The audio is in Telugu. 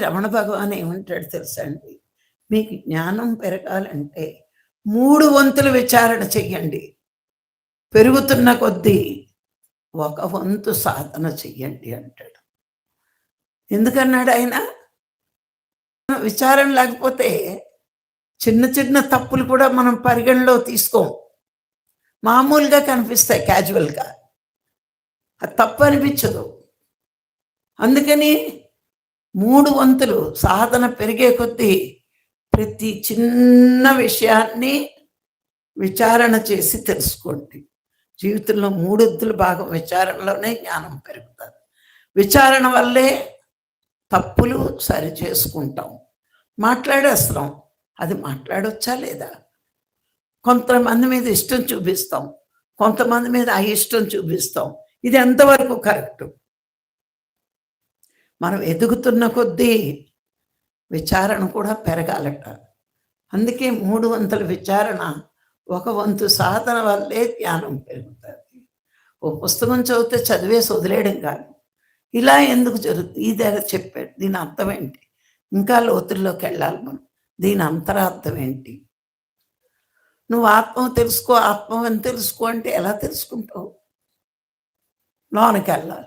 రమణ భగవాన్ ఏమంటాడు తెలుసా అండి? మీకు జ్ఞానం పెరగాలంటే మూడు వంతులు విచారణ చెయ్యండి. పెరుగుతున్న కొద్దీ ఒక వంతు సాధన చెయ్యండి అంటాడు. ఎందుకన్నాడు ఆయన? విచారం లేకపోతే చిన్న చిన్న తప్పులు కూడా మనం పరిగణలో తీసుకోం. మామూలుగా కనిపిస్తాయి క్యాజువల్గా. అది తప్పు అనిపించదు. అందుకని మూడు వంతులు సాధన పెరిగే కొద్దీ ప్రతి చిన్న విషయాన్ని విచారణ చేసి తెలుసుకోండి. జీవితంలో మూడొద్దుల భాగం విచారణలోనే జ్ఞానం పెరుగుతుంది. విచారణ వల్లే తప్పులు సరి చేసుకుంటాం. మాట్లాడేస్తాం అది మాట్లాడొచ్చా లేదా? కొంతమంది మీద ఇష్టం చూపిస్తాం. కొంతమంది మీద అయిష్టం చూపిస్తాం. ఇది ఎంతవరకు కరెక్ట్? మనం ఎదుగుతున్న కొద్దీ విచారణ కూడా పెరగాలట. అందుకే మూడు వంతుల విచారణ ఒక వంతు సాధన వల్లే జ్ఞానం పెరుగుతుంది. ఓ పుస్తకం చదివితే చదివేసి వదిలేయడం కాదు ఇలా ఎందుకు జరుగుతుంది? ఈ దగ్గర చెప్పాడు. దీని అర్థం ఏంటి? ఇంకా లోతుల్లోకి వెళ్ళాలి మనం. దీని అంతరార్థం ఏంటి? నువ్వు ఆత్మ తెలుసుకో ఆత్మ అని తెలుసుకో అంటే ఎలా తెలుసుకుంటావు? లోనికి వెళ్ళాలి.